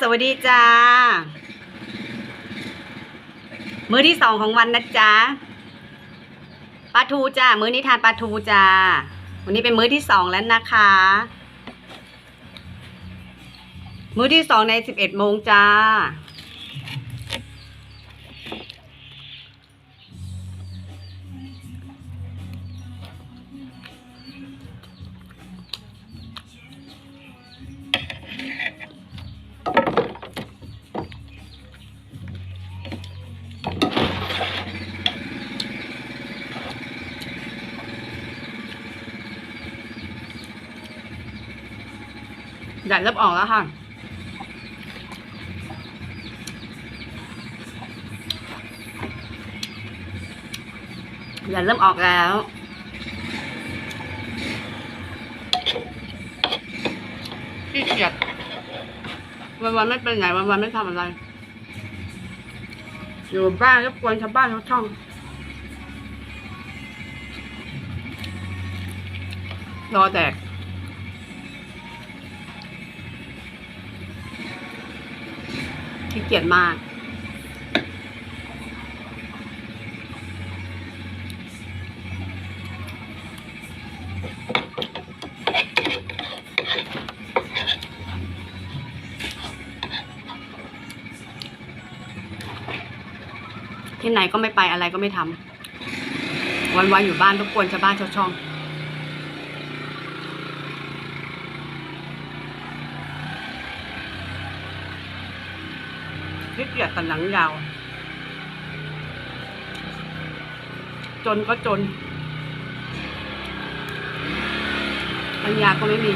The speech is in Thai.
สวัสดีจ้า มื้อที่สองของวันนะจ๊ะปลาทูจ้า มื้อนี้ทานปลาทูจ้า วันนี้เป็นมื้อที่สองแล้วนะคะ มื้อที่สองในสิบเอ็ดโมงจ้า ใหญ่เริ่มออกแล้วค่ะใหญ่เริ่มออกแล้วขี้เกียจวันวันไม่เป็นไหนวันวันไม่ทำอะไร อยู่บ้านรบกวนชาวบ้านชาวช่องรอแดก ขี้เกียจมาก ที่ไหนก็ไม่ไปอะไรก็ไม่ทำวันๆอยู่บ้านรบกวนชาวบ้านชาวช่อง ขี้เกียจตันหลังยาว จนก็จน ปัญญาก็ไม่มี